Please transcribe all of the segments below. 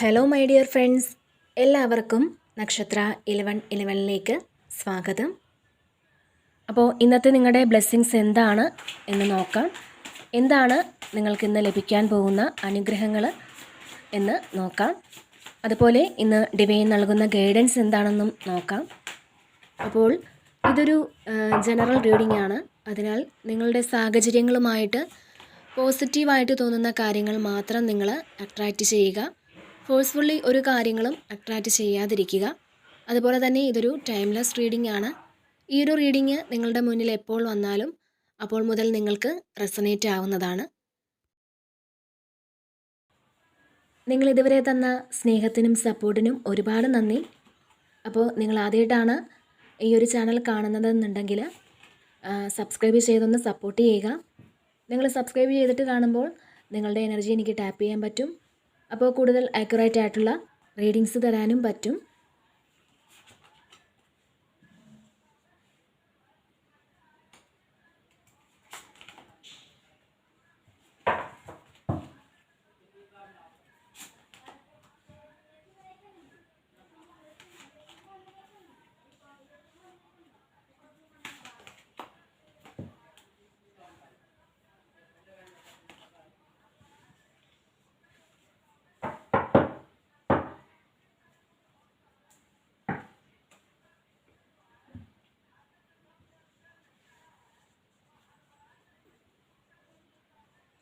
Hello my dear friends എല്ലാവർക്കും നക്ഷത്ര Eleven ഇലവനിലേക്ക് സ്വാഗതം. അപ്പോൾ ഇന്നത്തെ നിങ്ങളുടെ ബ്ലെസ്സിങ്സ് എന്താണ് എന്ന് നോക്കാം. എന്താണ് നിങ്ങൾക്ക് ഇന്ന് ലഭിക്കാൻ പോകുന്ന അനുഗ്രഹങ്ങൾ എന്ന് നോക്കാം. അതുപോലെ ഇന്ന് ഡിവൈൻ നൽകുന്ന ഗൈഡൻസ് എന്താണെന്നും നോക്കാം. അപ്പോൾ ഇതൊരു ജനറൽ റീഡിംഗ് ആണ്. അതിനാൽ നിങ്ങളുടെ സാഹചര്യങ്ങളുമായിട്ട് പോസിറ്റീവായിട്ട് തോന്നുന്ന കാര്യങ്ങൾ മാത്രം നിങ്ങൾ അട്രാക്റ്റ് ചെയ്യുക. ഫോഴ്സ്ഫുള്ളി ഒരു കാര്യങ്ങളും അട്രാക്റ്റ് ചെയ്യാതിരിക്കുക. അതുപോലെ തന്നെ ഇതൊരു ടൈംലെസ് റീഡിംഗ് ആണ്. ഈ ഒരു റീഡിങ് നിങ്ങളുടെ മുന്നിൽ എപ്പോൾ വന്നാലും അപ്പോൾ മുതൽ നിങ്ങൾക്ക് റെസനേറ്റ് ആവുന്നതാണ്. നിങ്ങൾ ഇതുവരെ തന്ന സ്നേഹത്തിനും സപ്പോർട്ടിനും ഒരുപാട് നന്ദി. അപ്പോൾ നിങ്ങൾ ആദ്യമായിട്ടാണ് ഈ ഒരു ചാനൽ കാണുന്നതെന്നുണ്ടെങ്കിൽ സബ്സ്ക്രൈബ് ചെയ്തൊന്ന് സപ്പോർട്ട് ചെയ്യുക. നിങ്ങൾ സബ്സ്ക്രൈബ് ചെയ്തിട്ട് കാണുമ്പോൾ നിങ്ങളുടെ എനർജി എനിക്ക് ടാപ്പ് ചെയ്യാൻ പറ്റും. അപ്പോൾ കൂടുതൽ ആക്യുറേറ്റ് ആയിട്ടുള്ള റീഡിങ്സ് തരാനും പറ്റും.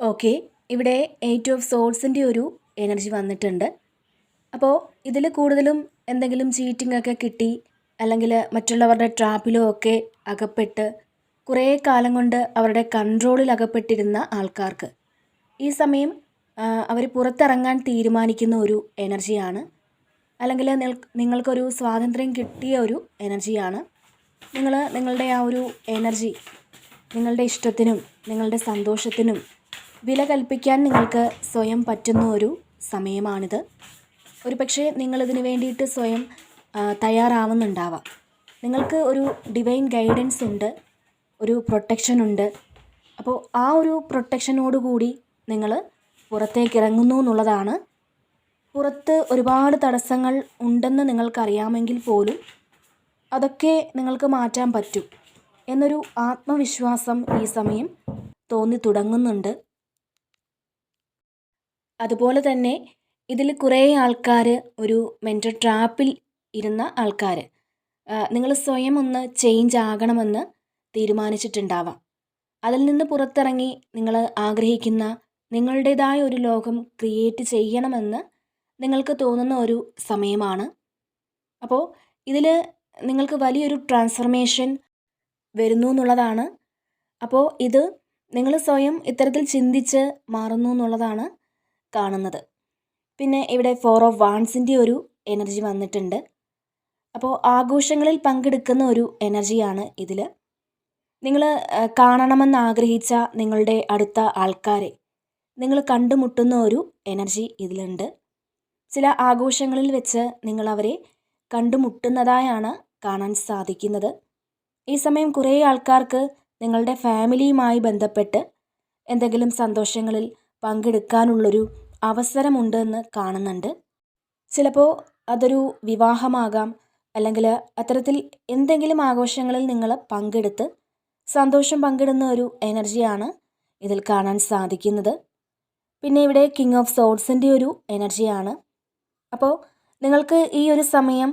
ഓക്കെ. ഇവിടെ എയ്റ്റ് ഓഫ് സോൾസിന്റെ ഒരു എനർജി വന്നിട്ടുണ്ട്. അപ്പോൾ ഇതിൽ കൂടുതലും എന്തെങ്കിലും ചീറ്റിംഗ് ഒക്കെ കിട്ടി അല്ലെങ്കിൽ മറ്റുള്ളവരുടെ ട്രാപ്പിലോ ഒക്കെ അകപ്പെട്ട് കുറേ കാലം കൊണ്ട് അവരുടെ കൺട്രോളിൽ അകപ്പെട്ടിരുന്ന ആൾക്കാർക്ക് ഈ സമയം അവർ പുറത്തിറങ്ങാൻ തീരുമാനിക്കുന്ന ഒരു എനർജിയാണ് അല്ലെങ്കിൽ നിങ്ങൾക്കൊരു സ്വാതന്ത്ര്യം കിട്ടിയ ഒരു എനർജിയാണ് നിങ്ങൾ നിങ്ങളുടെ ആ ഒരു എനർജി നിങ്ങളുടെ ഇഷ്ടത്തിനും നിങ്ങളുടെ സന്തോഷത്തിനും വില കൽപ്പിക്കാൻ നിങ്ങൾക്ക് സ്വയം പറ്റുന്ന ഒരു സമയമാണിത്. ഒരു പക്ഷേ നിങ്ങളിതിന് വേണ്ടിയിട്ട് സ്വയം തയ്യാറാവുന്നുണ്ടാവാം. നിങ്ങൾക്ക് ഒരു ഡിവൈൻ ഗൈഡൻസ് ഉണ്ട് ഒരു പ്രൊട്ടക്ഷൻ ഉണ്ട്. അപ്പോൾ ആ ഒരു പ്രൊട്ടക്ഷനോടുകൂടി നിങ്ങൾ പുറത്തേക്ക് ഇറങ്ങുന്നു എന്നുള്ളതാണ്. പുറത്ത് ഒരുപാട് തടസ്സങ്ങൾ ഉണ്ടെന്ന് നിങ്ങൾക്കറിയാമെങ്കിൽ പോലും അതൊക്കെ നിങ്ങൾക്ക് മാറ്റാൻ പറ്റും. എന്നൊരു ആത്മവിശ്വാസം ഈ സമയം തോന്നി തുടങ്ങുന്നുണ്ട്. അതുപോലെ തന്നെ ഇതിൽ കുറേ ആൾക്കാർ ഒരു മെന്റൽ ട്രാപ്പിൽ ഇരുന്ന ആൾക്കാർ നിങ്ങൾ സ്വയം ഒന്ന് ചേഞ്ച് ആകണമെന്ന് തീരുമാനിച്ചിട്ടുണ്ടാവാം. അതിൽ നിന്ന് പുറത്തിറങ്ങി നിങ്ങൾ ആഗ്രഹിക്കുന്ന നിങ്ങളുടേതായ ഒരു ലോകം ക്രിയേറ്റ് ചെയ്യണമെന്ന് നിങ്ങൾക്ക് തോന്നുന്ന ഒരു സമയമാണ്. അപ്പോൾ ഇതിൽ നിങ്ങൾക്ക് വലിയൊരു ട്രാൻസ്ഫർമേഷൻ വരുന്നു എന്നുള്ളതാണ്. അപ്പോൾ ഇത് നിങ്ങൾ സ്വയം ഇത്തരത്തിൽ ചിന്തിച്ച് മാറുന്നു എന്നുള്ളതാണ് കാണുന്നത്. പിന്നെ ഇവിടെ ഫോർ ഓഫ് വാൺസിന്റെ ഒരു എനർജി വന്നിട്ടുണ്ട്. അപ്പോൾ ആഘോഷങ്ങളിൽ പങ്കെടുക്കുന്ന ഒരു എനർജിയാണ് ഇതിൽ നിങ്ങൾ കാണണമെന്ന് ആഗ്രഹിച്ച നിങ്ങളുടെ അടുത്ത ആൾക്കാരെ നിങ്ങൾ കണ്ടുമുട്ടുന്ന ഒരു എനർജി ഇതിലുണ്ട്. ചില ആഘോഷങ്ങളിൽ വെച്ച് നിങ്ങൾ അവരെ കണ്ടുമുട്ടുന്നതായാണ് കാണാൻ സാധിക്കുന്നത്. ഈ സമയം കുറേ ആൾക്കാർക്ക് നിങ്ങളുടെ ഫാമിലിയുമായി ബന്ധപ്പെട്ട് എന്തെങ്കിലും സന്തോഷങ്ങളിൽ പങ്കെടുക്കാനുള്ളൊരു അവസരമുണ്ടെന്ന് കാണുന്നുണ്ട്. ചിലപ്പോൾ അതൊരു വിവാഹമാകാം അല്ലെങ്കിൽ അത്തരത്തിൽ എന്തെങ്കിലും ആഘോഷങ്ങളിൽ നിങ്ങൾ പങ്കെടുത്ത് സന്തോഷം പങ്കിടുന്ന ഒരു എനർജിയാണ് ഇതിൽ കാണാൻ സാധിക്കുന്നത്. പിന്നെ ഇവിടെ കിങ് ഓഫ് സോഡ്സിന്റെ ഒരു എനർജിയാണ്. അപ്പോൾ നിങ്ങൾക്ക് ഈ ഒരു സമയം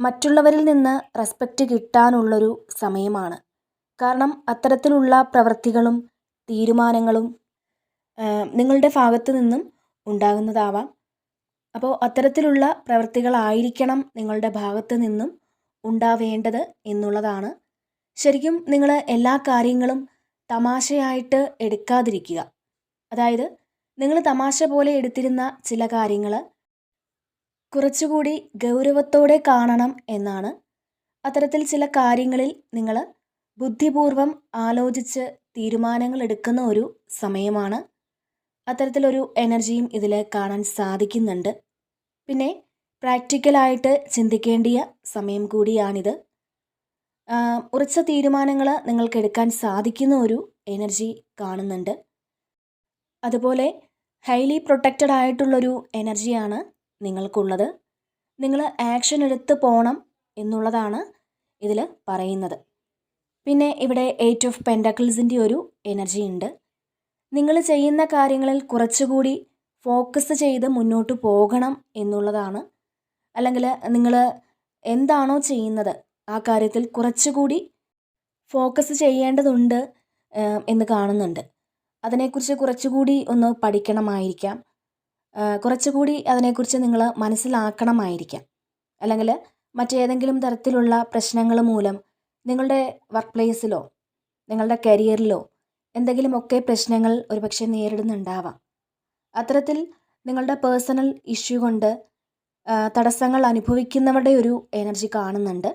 മറ്റുള്ളവരിൽ നിന്ന് റെസ്പെക്റ്റ് കിട്ടാനുള്ളൊരു സമയമാണ്. കാരണം അത്തരത്തിലുള്ള പ്രവൃത്തികളും തീരുമാനങ്ങളും നിങ്ങളുടെ ഭാഗത്ത് നിന്നും ഉണ്ടാകുന്നതാവാം. അപ്പോൾ അത്തരത്തിലുള്ള പ്രവൃത്തികളായിരിക്കണം നിങ്ങളുടെ ഭാഗത്ത് നിന്നും ഉണ്ടാവേണ്ടത് എന്നുള്ളതാണ്. ശരിക്കും നിങ്ങൾ എല്ലാ കാര്യങ്ങളും തമാശയായിട്ട് എടുക്കാതിരിക്കുക. അതായത് നിങ്ങൾ തമാശ പോലെ എടുത്തിരുന്ന ചില കാര്യങ്ങൾ കുറച്ചുകൂടി ഗൗരവത്തോടെ കാണണം എന്നാണ്. അത്തരത്തിൽ ചില കാര്യങ്ങളിൽ നിങ്ങൾ ബുദ്ധിപൂർവം ആലോചിച്ച് തീരുമാനങ്ങൾ എടുക്കുന്ന ഒരു സമയമാണ്. അത്തരത്തിലൊരു എനർജിയും ഇതിൽ കാണാൻ സാധിക്കുന്നുണ്ട്. പിന്നെ പ്രാക്ടിക്കലായിട്ട് ചിന്തിക്കേണ്ടിയ സമയം കൂടിയാണിത്. ഉറച്ച തീരുമാനങ്ങൾ നിങ്ങൾക്ക് എടുക്കാൻ സാധിക്കുന്ന ഒരു എനർജി കാണുന്നുണ്ട്. അതുപോലെ ഹൈലി പ്രൊട്ടക്റ്റഡ് ആയിട്ടുള്ളൊരു എനർജിയാണ് നിങ്ങൾക്കുള്ളത്. നിങ്ങൾ ആക്ഷൻ എടുത്ത് പോകണം എന്നുള്ളതാണ് ഇതിൽ പറയുന്നത്. പിന്നെ ഇവിടെ എയ്റ്റ് ഓഫ് പെൻഡക്കിൾസിന്റെ ഒരു എനർജി ഉണ്ട് നിങ്ങൾ ചെയ്യുന്ന കാര്യങ്ങളിൽ കുറച്ചുകൂടി ഫോക്കസ് ചെയ്ത് മുന്നോട്ട് പോകണം എന്നുള്ളതാണ്. അല്ലെങ്കിൽ നിങ്ങൾ എന്താണോ ചെയ്യുന്നത് ആ കാര്യത്തിൽ കുറച്ചുകൂടി ഫോക്കസ് ചെയ്യേണ്ടതുണ്ട് എന്ന് കാണുന്നുണ്ട്. അതിനെക്കുറിച്ച് കുറച്ചുകൂടി ഒന്ന് പഠിക്കണമായിരിക്കാം. കുറച്ചുകൂടി അതിനെക്കുറിച്ച് നിങ്ങൾ മനസ്സിലാക്കണമായിരിക്കാം. അല്ലെങ്കിൽ മറ്റേതെങ്കിലും തരത്തിലുള്ള പ്രശ്നങ്ങൾ മൂലം നിങ്ങളുടെ വർക്ക് പ്ലേസിലോ നിങ്ങളുടെ കരിയറിലോ എന്തെങ്കിലുമൊക്കെ പ്രശ്നങ്ങൾ ഒരുപക്ഷെ നേരിടുന്നുണ്ടാവാം. അത്തരത്തിൽ നിങ്ങളുടെ പേഴ്സണൽ ഇഷ്യൂ കൊണ്ട് തടസ്സങ്ങൾ അനുഭവിക്കുന്നവരുടെ ഒരു എനർജി കാണുന്നുണ്ട്.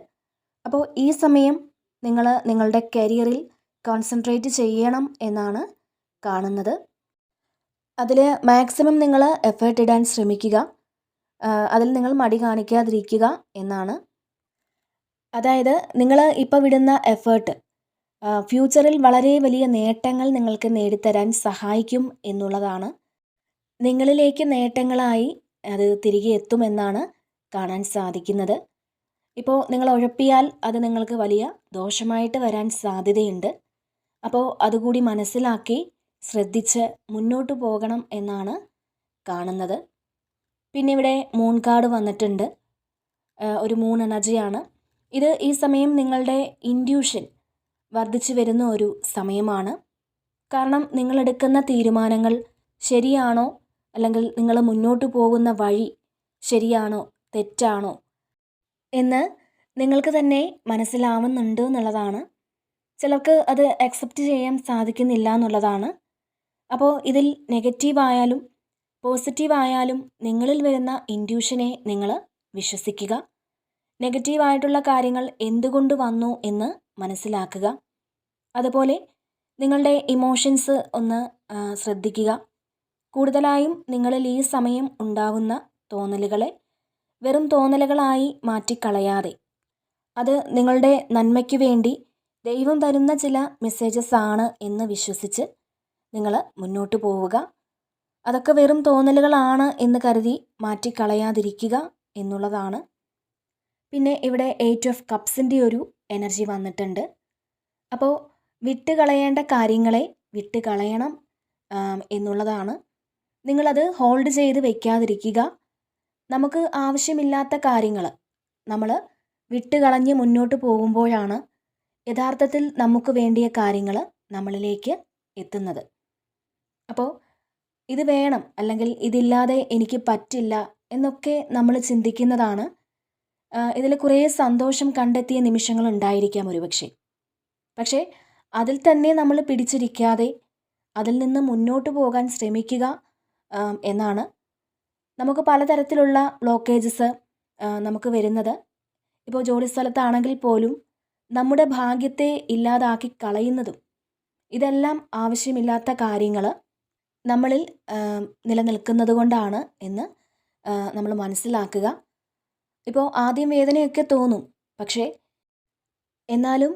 അപ്പോൾ ഈ സമയം നിങ്ങൾ നിങ്ങളുടെ കരിയറിൽ കോൺസെൻട്രേറ്റ് ചെയ്യണം എന്നാണ് കാണുന്നത്. അതിൽ മാക്സിമം നിങ്ങൾ എഫേർട്ട് ഇടാൻ ശ്രമിക്കുക. അതിൽ നിങ്ങൾ മടി കാണിക്കാതിരിക്കുക എന്നാണ്. അതായത് നിങ്ങൾ ഇപ്പോൾ വിടുന്ന എഫേർട്ട് ഫ്യൂച്ചറിൽ വളരെ വലിയ നേട്ടങ്ങൾ നിങ്ങൾക്ക് നേടിത്തരാൻ സഹായിക്കും എന്നുള്ളതാണ്. നിങ്ങളിലേക്ക് നേട്ടങ്ങളായി അത് തിരികെ എത്തുമെന്നാണ് കാണാൻ സാധിക്കുന്നത്. ഇപ്പോൾ നിങ്ങൾ ഉഴപ്പിയാൽ അത് നിങ്ങൾക്ക് വലിയ ദോഷമായിട്ട് വരാൻ സാധ്യതയുണ്ട്. അപ്പോൾ അതുകൂടി മനസ്സിലാക്കി ശ്രദ്ധിച്ച് മുന്നോട്ട് പോകണം എന്നാണ് കാണുന്നത്. പിന്നെ ഇവിടെ മൂൺ കാർഡ് വന്നിട്ടുണ്ട്. ഒരു മൂൺ എനർജിയാണ് ഇത് ഈ സമയം നിങ്ങളുടെ ഇൻഡ്യൂഷൻ വർദ്ധിച്ചു വരുന്ന ഒരു സമയമാണ്. കാരണം നിങ്ങളെടുക്കുന്ന തീരുമാനങ്ങൾ ശരിയാണോ? അല്ലെങ്കിൽ നിങ്ങൾ മുന്നോട്ട് പോകുന്ന വഴി ശരിയാണോ? തെറ്റാണോ? എന്ന് നിങ്ങൾക്ക് തന്നെ മനസ്സിലാവുന്നുണ്ട് എന്നുള്ളതാണ്. ചിലർക്ക് അത് അക്സെപ്റ്റ് ചെയ്യാൻ സാധിക്കുന്നില്ല എന്നുള്ളതാണ്. അപ്പോൾ ഇതിൽ നെഗറ്റീവ് ആയാലും പോസിറ്റീവ് ആയാലും നിങ്ങളിൽ വരുന്ന ഇൻഡ്യൂഷനെ നിങ്ങൾ വിശ്വസിക്കുക. നെഗറ്റീവായിട്ടുള്ള കാര്യങ്ങൾ എന്തുകൊണ്ട് വന്നു എന്ന് മനസ്സിലാക്കുക. അതുപോലെ നിങ്ങളുടെ ഇമോഷൻസ് ഒന്ന് ശ്രദ്ധിക്കുക. കൂടുതലായും നിങ്ങളിൽ ഈ സമയം ഉണ്ടാകുന്ന തോന്നലുകളെ വെറും തോന്നലുകളായി മാറ്റിക്കളയാതെ. അത് നിങ്ങളുടെ നന്മയ്ക്ക് വേണ്ടി ദൈവം തരുന്ന ചില മെസ്സേജസ് ആണ് എന്ന് വിശ്വസിച്ച് നിങ്ങൾ മുന്നോട്ട് പോവുക. അതൊക്കെ വെറും തോന്നലുകളാണ് എന്ന് കരുതി മാറ്റിക്കളയാതിരിക്കുക എന്നുള്ളതാണ്. പിന്നെ ഇവിടെ എയ്റ്റ് ഓഫ് കപ്സിന്റെ ഒരു എനർജി വന്നിട്ടുണ്ട്. അപ്പോൾ വിട്ട് കളയേണ്ട കാര്യങ്ങളെ വിട്ടുകളയണം എന്നുള്ളതാണ്. നിങ്ങളത് ഹോൾഡ് ചെയ്ത് വെക്കാതിരിക്കുക. നമുക്ക് ആവശ്യമില്ലാത്ത കാര്യങ്ങൾ നമ്മൾ വിട്ടുകളഞ്ഞ് മുന്നോട്ട് പോകുമ്പോഴാണ് യഥാർത്ഥത്തിൽ നമുക്ക് വേണ്ടിയ കാര്യങ്ങൾ നമ്മളിലേക്ക് എത്തുന്നത്. അപ്പോൾ ഇത് വേണം അല്ലെങ്കിൽ ഇതില്ലാതെ എനിക്ക് പറ്റില്ല എന്നൊക്കെ നമ്മൾ ചിന്തിക്കുന്നതാണ്. ഇതിൽ കുറേ സന്തോഷം കണ്ടെത്തിയ നിമിഷങ്ങൾ ഉണ്ടായിരിക്കാം ഒരുപക്ഷെ. പക്ഷേ അതിൽ തന്നെ നമ്മൾ പിടിച്ചിരിക്കാതെ അതിൽ നിന്ന് മുന്നോട്ട് പോകാൻ ശ്രമിക്കുക എന്നാണ് നമുക്ക് പലതരത്തിലുള്ള ബ്ലോക്കേജസ് നമുക്ക് വരുന്നത്. ഇപ്പോൾ ജോലിസ്ഥലത്താണെങ്കിൽ പോലും നമ്മുടെ ഭാഗ്യത്തെ ഇല്ലാതാക്കി കളയുന്നതും ഇതെല്ലാം ആവശ്യമില്ലാത്ത കാര്യങ്ങൾ നമ്മളിൽ നിലനിൽക്കുന്നത് കൊണ്ടാണ് എന്ന് നമ്മൾ മനസ്സിലാക്കുക. ഇപ്പോൾ ആദ്യം വേദനയൊക്കെ തോന്നും. പക്ഷേ എന്നാലും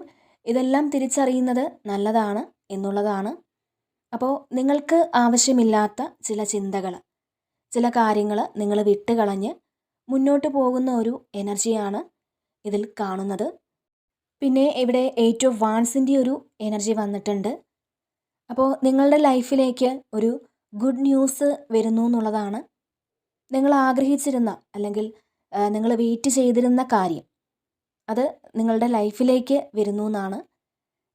ഇതെല്ലാം തിരിച്ചറിയുന്നത് നല്ലതാണ് എന്നുള്ളതാണ്. അപ്പോൾ നിങ്ങൾക്ക് ആവശ്യമില്ലാത്ത ചില ചിന്തകൾ ചില കാര്യങ്ങൾ നിങ്ങൾ വിട്ടുകളഞ്ഞ് മുന്നോട്ട് പോകുന്ന ഒരു എനർജിയാണ് ഇതിൽ കാണുന്നത്. പിന്നെ ഇവിടെ എയ്റ്റ് ഓഫ് വാൺസിന്റെ ഒരു എനർജി വന്നിട്ടുണ്ട്. അപ്പോൾ നിങ്ങളുടെ ലൈഫിലേക്ക് ഒരു ഗുഡ് ന്യൂസ് വരുന്നു എന്നുള്ളതാണ്. നിങ്ങൾ ആഗ്രഹിച്ചിരുന്ന അല്ലെങ്കിൽ നിങ്ങൾ വെയിറ്റ് ചെയ്തിരുന്ന കാര്യം അത് നിങ്ങളുടെ ലൈഫിലേക്ക് വരുന്നു എന്നാണ്.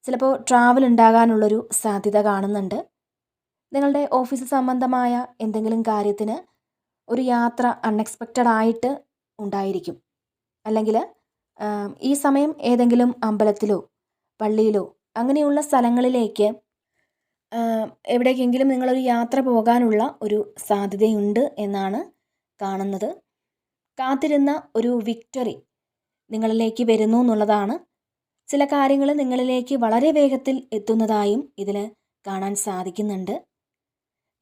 ചിലപ്പോൾ ട്രാവൽ ഉണ്ടാകാനുള്ളൊരു സാധ്യത കാണുന്നുണ്ട്. നിങ്ങളുടെ ഓഫീസ് സംബന്ധമായ എന്തെങ്കിലും കാര്യത്തിന് ഒരു യാത്ര അൺഎക്സ്പെക്റ്റഡ് ആയിട്ട് ഉണ്ടായിരിക്കും. അല്ലെങ്കിൽ ഈ സമയം ഏതെങ്കിലും അമ്പലത്തിലോ പള്ളിയിലോ അങ്ങനെയുള്ള സ്ഥലങ്ങളിലേക്ക് എവിടേക്കെങ്കിലും നിങ്ങളൊരു യാത്ര പോകാനുള്ള ഒരു സാധ്യതയുണ്ട് എന്നാണ് കാണുന്നത്. കാത്തിരുന്ന ഒരു വിക്ടറി നിങ്ങളിലേക്ക് വരുന്നു എന്നുള്ളതാണ്. ചില കാര്യങ്ങൾ നിങ്ങളിലേക്ക് വളരെ വേഗത്തിൽ എത്തുന്നതായും ഇതിൽ കാണാൻ സാധിക്കുന്നുണ്ട്.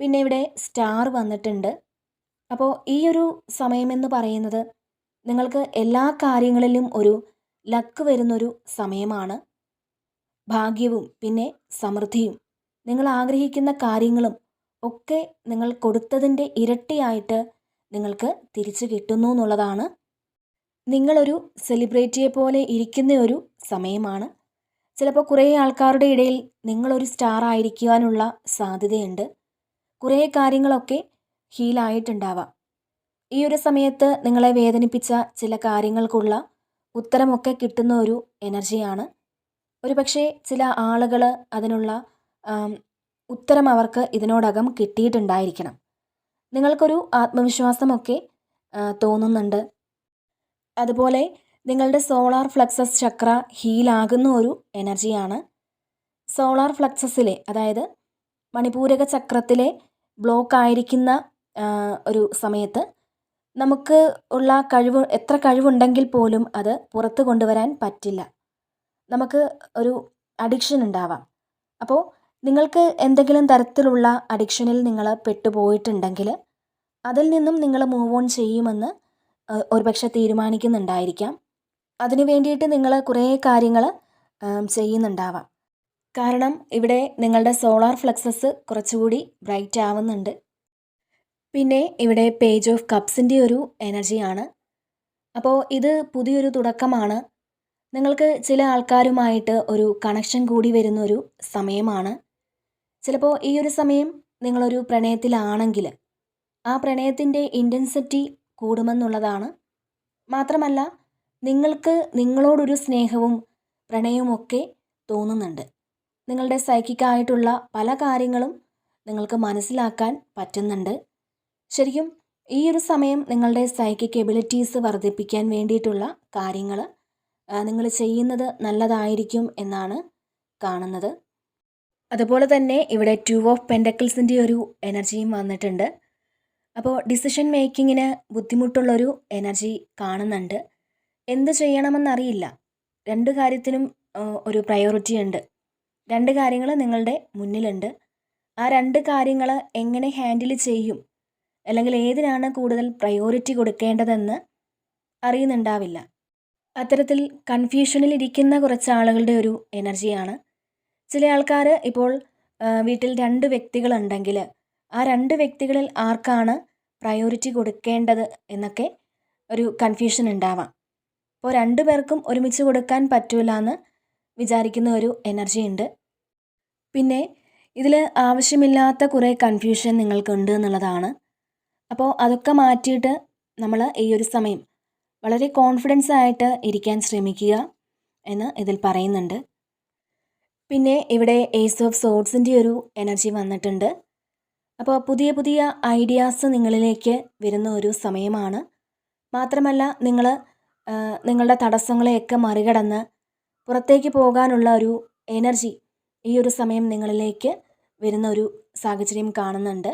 പിന്നെ ഇവിടെ സ്റ്റാർ വന്നിട്ടുണ്ട്. അപ്പോൾ ഈ ഒരു സമയമെന്ന് പറയുന്നത് നിങ്ങൾക്ക് എല്ലാ കാര്യങ്ങളിലും ഒരു ലക്ക് വരുന്നൊരു സമയമാണ്. ഭാഗ്യവും പിന്നെ സമൃദ്ധിയും. നിങ്ങൾ ആഗ്രഹിക്കുന്ന കാര്യങ്ങളും ഒക്കെ നിങ്ങൾ കൊടുത്തതിന്റെ ഇരട്ടിയായിട്ട് നിങ്ങൾക്ക് തിരിച്ചു കിട്ടുന്നു എന്നുള്ളതാണ്. നിങ്ങളൊരു സെലിബ്രിറ്റിയെ പോലെ ഇരിക്കുന്ന ഒരു സമയമാണ്. ചിലപ്പോൾ കുറേ ആൾക്കാരുടെ ഇടയിൽ നിങ്ങളൊരു സ്റ്റാർ ആയിരിക്കുവാനുള്ള സാധ്യതയുണ്ട്. കുറേ കാര്യങ്ങളൊക്കെ ഹീലായിട്ടുണ്ടാവാം ഈ ഒരു സമയത്ത് നിങ്ങളെ വേദനിപ്പിച്ച ചില കാര്യങ്ങൾക്കുള്ള ഉത്തരമൊക്കെ കിട്ടുന്ന ഒരു എനർജിയാണ് ഒരു പക്ഷേ ചില ആളുകൾ അതിനുള്ള ഉത്തരം അവർക്ക് ഇതിനോടകം കിട്ടിയിട്ടുണ്ടായിരിക്കണം. നിങ്ങൾക്കൊരു ആത്മവിശ്വാസമൊക്കെ തോന്നുന്നുണ്ട്. അതുപോലെ നിങ്ങളുടെ സോളാർ ഫ്ലക്സസ് ചക്ര ഹീലാകുന്ന ഒരു എനർജിയാണ് സോളാർ ഫ്ലക്സസിലെ അതായത് മണിപൂരക ചക്രത്തിലെ ബ്ലോക്ക് ആയിരിക്കുന്ന ഒരു സമയത്ത് നമുക്ക് ഉള്ള കഴിവ് എത്ര കഴിവുണ്ടെങ്കിൽ പോലും അത് പുറത്ത് കൊണ്ടുവരാൻ പറ്റില്ല. നമുക്ക് ഒരു അഡിക്ഷൻ ഉണ്ടാവാം. അപ്പോൾ നിങ്ങൾക്ക് എന്തെങ്കിലും തരത്തിലുള്ള അഡിക്ഷനിൽ നിങ്ങൾ പെട്ടുപോയിട്ടുണ്ടെങ്കിൽ അതിൽ നിന്നും നിങ്ങൾ മൂവ് ഓൺ ചെയ്യുമെന്ന് ഒരുപക്ഷെ തീരുമാനിക്കുന്നുണ്ടായിരിക്കാം. അതിനു വേണ്ടിയിട്ട് നിങ്ങൾ കുറേ കാര്യങ്ങൾ ചെയ്യുന്നുണ്ടാവാം. കാരണം ഇവിടെ നിങ്ങളുടെ സോളാർ ഫ്ലക്സസ് കുറച്ചുകൂടി ബ്രൈറ്റ് ആവുന്നുണ്ട്. പിന്നെ ഇവിടെ പേജ് ഓഫ് കപ്സിന്റെ ഒരു എനർജിയാണ് അപ്പോൾ ഇത് പുതിയൊരു തുടക്കമാണ്. നിങ്ങൾക്ക് ചില ആൾക്കാരുമായിട്ട് ഒരു കണക്ഷൻ കൂടി വരുന്നൊരു സമയമാണ്. ചിലപ്പോൾ ഈ ഒരു സമയം നിങ്ങളൊരു പ്രണയത്തിലാണെങ്കിൽ ആ പ്രണയത്തിന്റെ ഇന്റൻസിറ്റി കൂടുമെന്നുള്ളതാണ്. മാത്രമല്ല നിങ്ങൾക്ക് നിങ്ങളോടൊരു സ്നേഹവും പ്രണയവുമൊക്കെ തോന്നുന്നുണ്ട്. നിങ്ങളുടെ സൈക്കിക്കായിട്ടുള്ള പല കാര്യങ്ങളും നിങ്ങൾക്ക് മനസ്സിലാക്കാൻ പറ്റുന്നുണ്ട്. ശരിക്കും ഈ ഒരു സമയം നിങ്ങളുടെ സൈക്കിക് എബിലിറ്റീസ് വർദ്ധിപ്പിക്കാൻ വേണ്ടിയിട്ടുള്ള കാര്യങ്ങൾ നിങ്ങൾ ചെയ്യുന്നത് നല്ലതായിരിക്കും എന്നാണ് കാണുന്നത്. അതുപോലെ തന്നെ ഇവിടെ ടു ഓഫ് പെൻഡക്കിൾസിന്റെ ഒരു എനർജിയും വന്നിട്ടുണ്ട്. അപ്പോൾ ഡിസിഷൻ മേക്കിങ്ങിന് ബുദ്ധിമുട്ടുള്ളൊരു എനർജി കാണുന്നുണ്ട്. എന്ത് ചെയ്യണമെന്നറിയില്ല. രണ്ട് കാര്യത്തിനും ഒരു പ്രയോറിറ്റി ഉണ്ട്. രണ്ട് കാര്യങ്ങൾ നിങ്ങളുടെ മുന്നിലുണ്ട്. ആ രണ്ട് കാര്യങ്ങൾ എങ്ങനെ ഹാൻഡിൽ ചെയ്യും? അല്ലെങ്കിൽ ഏതിനാണ് കൂടുതൽ പ്രയോറിറ്റി കൊടുക്കേണ്ടതെന്ന് അറിയുന്നുണ്ടാവില്ല. അത്തരത്തിൽ കൺഫ്യൂഷനിൽ ഇരിക്കുന്ന കുറച്ച് ആളുകളുടെ ഒരു എനർജിയാണ് ചില ആൾക്കാർ ഇപ്പോൾ വീട്ടിൽ രണ്ട് വ്യക്തികളുണ്ടെങ്കിൽ ആ രണ്ട് വ്യക്തികളിൽ ആർക്കാണ് പ്രയോറിറ്റി കൊടുക്കേണ്ടത് എന്നൊക്കെ ഒരു കൺഫ്യൂഷൻ ഉണ്ടാവാം. അപ്പോൾ രണ്ടു പേർക്കും ഒരുമിച്ച് കൊടുക്കാൻ പറ്റില്ല എന്ന് വിചാരിക്കുന്ന ഒരു എനർജി ഉണ്ട്. പിന്നെ ഇതിൽ ആവശ്യമില്ലാത്ത കുറേ കൺഫ്യൂഷൻ നിങ്ങൾക്കുണ്ട് എന്നുള്ളതാണ്. അപ്പോൾ അതൊക്കെ മാറ്റിയിട്ട് നമ്മൾ ഈ ഒരു സമയം വളരെ കോൺഫിഡൻസ് ആയിട്ട് ഇരിക്കാൻ ശ്രമിക്കുക എന്ന് ഇതിൽ പറയുന്നുണ്ട്. പിന്നെ ഇവിടെ ഏസ് ഓഫ് സോഡ്സിന്റെ ഒരു എനർജി വന്നിട്ടുണ്ട്. അപ്പോൾ പുതിയ പുതിയ ഐഡിയാസ് നിങ്ങളിലേക്ക് വരുന്ന ഒരു സമയമാണ്. മാത്രമല്ല നിങ്ങൾ നിങ്ങളുടെ തടസ്സങ്ങളെയൊക്കെ മറികടന്ന് പുറത്തേക്ക് പോകാനുള്ള ഒരു എനർജി ഈ ഒരു സമയം നിങ്ങളിലേക്ക് വരുന്ന ഒരു സാഹചര്യം കാണുന്നുണ്ട്.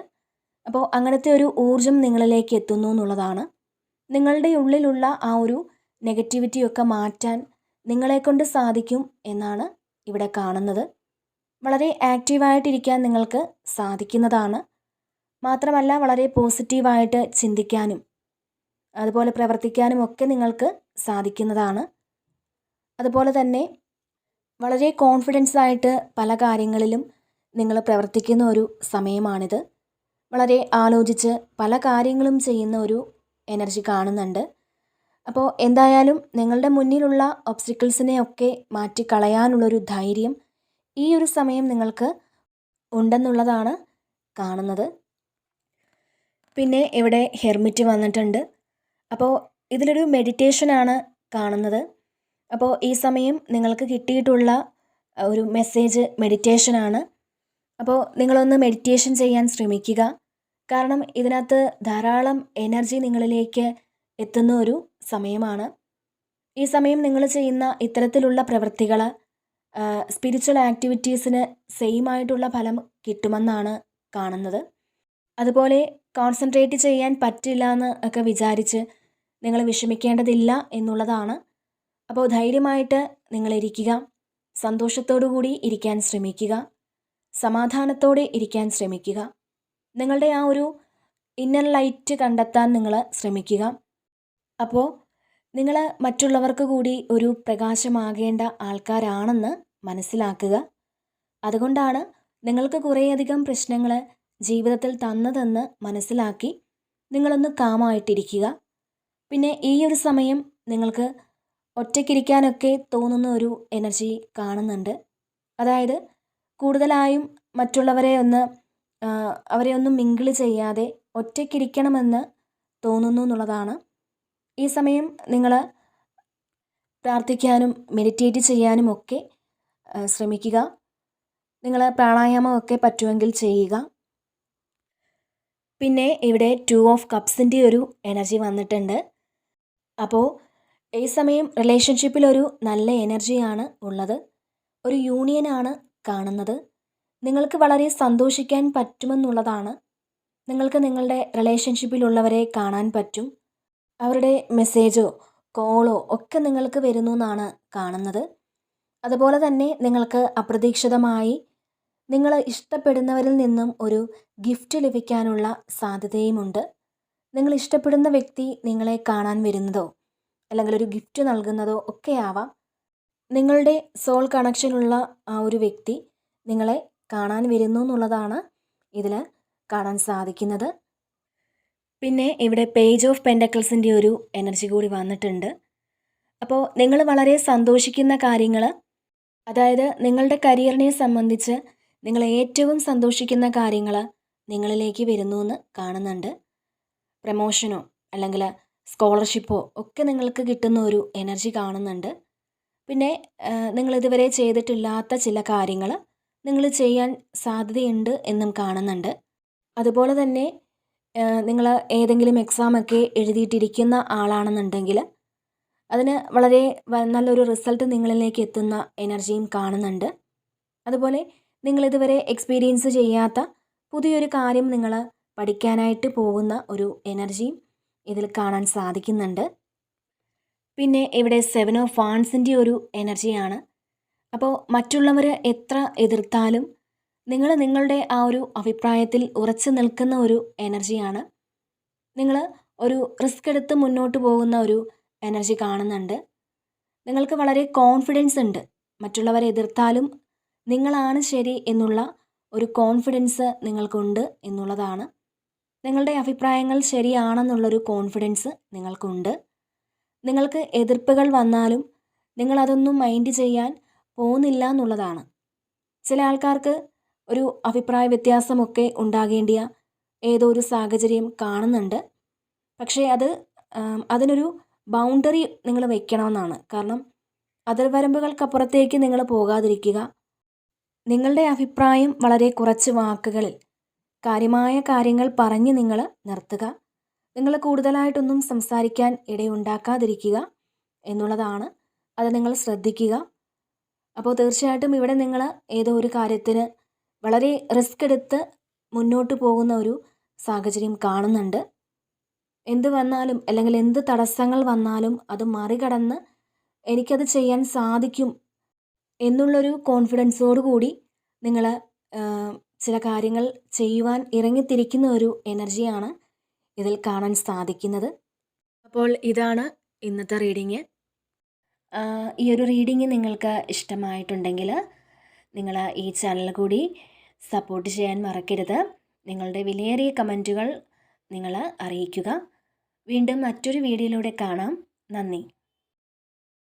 അപ്പോൾ അങ്ങനത്തെ ഒരു ഊർജം നിങ്ങളിലേക്ക് എത്തുന്നു എന്നുള്ളതാണ്. നിങ്ങളുടെ ഉള്ളിലുള്ള ആ ഒരു നെഗറ്റിവിറ്റിയൊക്കെ മാറ്റാൻ നിങ്ങളെക്കൊണ്ട് സാധിക്കും എന്നാണ് ഇവിടെ കാണുന്നത്. വളരെ ആക്റ്റീവായിട്ടിരിക്കാൻ നിങ്ങൾക്ക് സാധിക്കുന്നതാണ്. മാത്രമല്ല വളരെ പോസിറ്റീവായിട്ട് ചിന്തിക്കാനും അതുപോലെ പ്രവർത്തിക്കാനും ഒക്കെ നിങ്ങൾക്ക് സാധിക്കുന്നതാണ്. അതുപോലെ തന്നെ വളരെ കോൺഫിഡൻസ് ആയിട്ട് പല കാര്യങ്ങളിലും നിങ്ങൾ പ്രവർത്തിക്കുന്ന ഒരു സമയമാണിത്. വളരെ ആലോചിച്ച് പല കാര്യങ്ങളും ചെയ്യുന്ന ഒരു എനർജി കാണുന്നുണ്ട്. അപ്പോൾ എന്തായാലും നിങ്ങളുടെ മുന്നിലുള്ള ഒബ്സ്റ്റിക്കിൾസിനെ ഒക്കെ മാറ്റിക്കളയാനുള്ളൊരു ധൈര്യം ഈ ഒരു സമയം നിങ്ങൾക്ക് ഉണ്ടെന്നുള്ളതാണ് കാണുന്നത്. പിന്നെ ഇവിടെ ഹെർമിറ്റ് വന്നിട്ടുണ്ട്. അപ്പോൾ ഇതിലൊരു മെഡിറ്റേഷനാണ് കാണുന്നത്. അപ്പോൾ ഈ സമയം നിങ്ങൾക്ക് കിട്ടിയിട്ടുള്ള ഒരു മെസ്സേജ് മെഡിറ്റേഷനാണ് അപ്പോൾ നിങ്ങളൊന്ന് മെഡിറ്റേഷൻ ചെയ്യാൻ ശ്രമിക്കുക. കാരണം ഇതിനകത്ത് ധാരാളം എനർജി നിങ്ങളിലേക്ക് എത്തുന്ന ഒരു സമയമാണ്. ഈ സമയം നിങ്ങൾ ചെയ്യുന്ന ഇത്തരത്തിലുള്ള പ്രവൃത്തികൾ സ്പിരിച്വൽ ആക്ടിവിറ്റീസിന് സെയിം ആയിട്ടുള്ള ഫലം കിട്ടുമെന്നാണ് കാണുന്നത്. അതുപോലെ കോൺസെൻട്രേറ്റ് ചെയ്യാൻ പറ്റില്ല എന്ന് ഒക്കെ വിചാരിച്ച് നിങ്ങൾ വിഷമിക്കേണ്ടതില്ല എന്നുള്ളതാണ്. അപ്പോൾ ധൈര്യമായിട്ട് സന്തോഷത്തോടു കൂടി ഇരിക്കാൻ ശ്രമിക്കുക. സമാധാനത്തോടെ ഇരിക്കാൻ ശ്രമിക്കുക. നിങ്ങളുടെ ആ ഒരു ഇന്നർ ലൈറ്റ് കണ്ടെത്താൻ നിങ്ങൾ ശ്രമിക്കുക. അപ്പോൾ നിങ്ങൾ മറ്റുള്ളവർക്ക് കൂടി ഒരു പ്രകാശമാകേണ്ട ആൾക്കാരാണെന്ന് മനസ്സിലാക്കുക. അതുകൊണ്ടാണ് നിങ്ങൾക്ക് കുറേയധികം പ്രശ്നങ്ങൾ ജീവിതത്തിൽ തന്നതെന്ന് മനസ്സിലാക്കി നിങ്ങളൊന്ന് കാമായിട്ടിരിക്കുക. പിന്നെ ഈ ഒരു സമയം നിങ്ങൾക്ക് ഒറ്റയ്ക്കിരിക്കാനൊക്കെ തോന്നുന്ന ഒരു എനർജി കാണുന്നുണ്ട്. അതായത് കൂടുതലായും മറ്റുള്ളവരെ ഒന്ന് അവരെ ഒന്നും മിങ്കിൾ ചെയ്യാതെ ഒറ്റയ്ക്കിരിക്കണമെന്ന് തോന്നുന്നു എന്നുള്ളതാണ്. ഈ സമയം നിങ്ങൾ പ്രാർത്ഥിക്കാനും മെഡിറ്റേറ്റ് ചെയ്യാനും ഒക്കെ ശ്രമിക്കുക. നിങ്ങൾ പ്രാണായാമമൊക്കെ പറ്റുമെങ്കിൽ ചെയ്യുക. പിന്നെ ഇവിടെ ടു ഓഫ് കപ്സിന്റെ ഒരു എനർജി വന്നിട്ടുണ്ട്. അപ്പോൾ ഈ സമയം റിലേഷൻഷിപ്പിൽ ഒരു നല്ല എനർജിയാണ് ഉള്ളത്. ഒരു യൂണിയനാണ് കാണുന്നത്. നിങ്ങൾക്ക് വളരെ സന്തോഷിക്കാൻ പറ്റുമെന്നുള്ളതാണ്. നിങ്ങൾക്ക് നിങ്ങളുടെ റിലേഷൻഷിപ്പിലുള്ളവരെ കാണാൻ പറ്റും. അവരുടെ മെസ്സേജോ കോളോ ഒക്കെ നിങ്ങൾക്ക് വരുന്നു എന്നാണ് കാണുന്നത്. അതുപോലെ തന്നെ നിങ്ങൾക്ക് അപ്രതീക്ഷിതമായി നിങ്ങൾ ഇഷ്ടപ്പെടുന്നവരിൽ നിന്നും ഒരു ഗിഫ്റ്റ് ലഭിക്കാനുള്ള സാധ്യതയുമുണ്ട്. നിങ്ങൾ ഇഷ്ടപ്പെടുന്ന വ്യക്തി നിങ്ങളെ കാണാൻ വരുന്നതോ അല്ലെങ്കിൽ ഒരു ഗിഫ്റ്റ് നൽകുന്നതോ ഒക്കെ ആവാം. നിങ്ങളുടെ സോൾ കണക്ഷനുള്ള ആ ഒരു വ്യക്തി നിങ്ങളെ കാണാൻ വരുന്നു എന്നുള്ളതാണ് ഇതിൽ കാണാൻ സാധിക്കുന്നത്. പിന്നെ ഇവിടെ പേജ് ഓഫ് പെൻഡക്കിൾസിന്റെ ഒരു എനർജി കൂടി വന്നിട്ടുണ്ട്. അപ്പോൾ നിങ്ങൾ വളരെ സന്തോഷിക്കുന്ന കാര്യങ്ങൾ അതായത് നിങ്ങളുടെ കരിയറിനെ സംബന്ധിച്ച് നിങ്ങൾ ഏറ്റവും സന്തോഷിക്കുന്ന കാര്യങ്ങൾ നിങ്ങളിലേക്ക് വരുന്നു എന്ന് കാണുന്നുണ്ട്. പ്രമോഷനോ അല്ലെങ്കിൽ സ്കോളർഷിപ്പോ ഒക്കെ നിങ്ങൾക്ക് കിട്ടുന്ന ഒരു എനർജി കാണുന്നുണ്ട്. പിന്നെ നിങ്ങൾ ഇതുവരെ ചെയ്തിട്ടില്ലാത്ത ചില കാര്യങ്ങൾ നിങ്ങൾ ചെയ്യാൻ സാധ്യതയുണ്ട് എന്നും കാണുന്നുണ്ട്. അതുപോലെ തന്നെ നിങ്ങൾ ഏതെങ്കിലും എക്സാമൊക്കെ എഴുതിയിട്ടിരിക്കുന്ന ആളാണെന്നുണ്ടെങ്കിൽ അതിന് വളരെ നല്ലൊരു റിസൾട്ട് നിങ്ങളിലേക്ക് എത്തുന്ന എനർജിയും കാണുന്നുണ്ട്. അതുപോലെ നിങ്ങളിതുവരെ എക്സ്പീരിയൻസ് ചെയ്യാത്ത പുതിയൊരു കാര്യം നിങ്ങൾ പഠിക്കാനായിട്ട് പോകുന്ന ഒരു എനർജിയും ഇതിൽ കാണാൻ സാധിക്കുന്നുണ്ട്. പിന്നെ ഇവിടെ സെവൻ ഓഫ് ഫാൻസിന്റെ ഒരു എനർജിയാണ് അപ്പോൾ മറ്റുള്ളവർ എത്ര എതിർത്താലും നിങ്ങൾ നിങ്ങളുടെ ആ ഒരു അഭിപ്രായത്തിൽ ഉറച്ചു നിൽക്കുന്ന ഒരു എനർജിയാണ് നിങ്ങൾ ഒരു റിസ്ക് എടുത്ത് മുന്നോട്ട് പോകുന്ന ഒരു എനർജി കാണുന്നുണ്ട്. നിങ്ങൾക്ക് വളരെ കോൺഫിഡൻസ് ഉണ്ട്. മറ്റുള്ളവരെ എതിർത്താലും നിങ്ങളാണ് ശരി എന്നുള്ള ഒരു കോൺഫിഡൻസ് നിങ്ങൾക്കുണ്ട് എന്നുള്ളതാണ്. നിങ്ങളുടെ അഭിപ്രായങ്ങൾ ശരിയാണെന്നുള്ളൊരു കോൺഫിഡൻസ് നിങ്ങൾക്കുണ്ട്. നിങ്ങൾക്ക് എതിർപ്പുകൾ വന്നാലും നിങ്ങളതൊന്നും മൈൻഡ് ചെയ്യാൻ പോകുന്നില്ല എന്നുള്ളതാണ്. ചില ആൾക്കാർക്ക് ഒരു അഭിപ്രായ വ്യത്യാസമൊക്കെ ഉണ്ടാകേണ്ടിയ ഏതോ ഒരു സാഹചര്യം കാണുന്നുണ്ട്. പക്ഷേ അത് അതിനൊരു ബൗണ്ടറി നിങ്ങൾ വെക്കണമെന്നാണ്. കാരണം അതിർവരമ്പുകൾക്കപ്പുറത്തേക്ക് നിങ്ങൾ പോകാതിരിക്കുക നിങ്ങളുടെ അഭിപ്രായം വളരെ കുറച്ച് വാക്കുകളിൽ. കാര്യമായ കാര്യങ്ങൾ പറഞ്ഞ് നിങ്ങൾ നിർത്തുക. നിങ്ങൾ കൂടുതലായിട്ടൊന്നും സംസാരിക്കാൻ ഇടയുണ്ടാക്കാതിരിക്കുക എന്നുള്ളതാണ് അത് നിങ്ങൾ ശ്രദ്ധിക്കുക. അപ്പോൾ തീർച്ചയായിട്ടും ഇവിടെ നിങ്ങൾ ഏതോ ഒരു കാര്യത്തിന് വളരെ റിസ്ക് എടുത്ത് മുന്നോട്ട് പോകുന്ന ഒരു സാഹചര്യം കാണുന്നുണ്ട്. എന്ത് വന്നാലും അല്ലെങ്കിൽ എന്ത് തടസ്സങ്ങൾ വന്നാലും അത് മറികടന്ന് എനിക്കത് ചെയ്യാൻ സാധിക്കും എന്നുള്ളൊരു കോൺഫിഡൻസോടു കൂടി നിങ്ങൾ ചില കാര്യങ്ങൾ ചെയ്യുവാൻ ഇറങ്ങിത്തിരിക്കുന്ന ഒരു എനർജിയാണ് ഇതിൽ കാണാൻ സാധിക്കുന്നത്. അപ്പോൾ ഇതാണ് ഇന്നത്തെ റീഡിങ് ഈ ഒരു റീഡിങ് നിങ്ങൾക്ക് ഇഷ്ടമായിട്ടുണ്ടെങ്കിൽ നിങ്ങൾ ഈ ചാനൽ കൂടി സപ്പോർട്ട് ചെയ്യാൻ മറക്കരുത്. നിങ്ങളുടെ വിലയേറിയ കമന്റുകൾ നിങ്ങൾ അറിയിക്കുക. വീണ്ടും മറ്റൊരു വീഡിയോയിലൂടെ കാണാം. നന്ദി.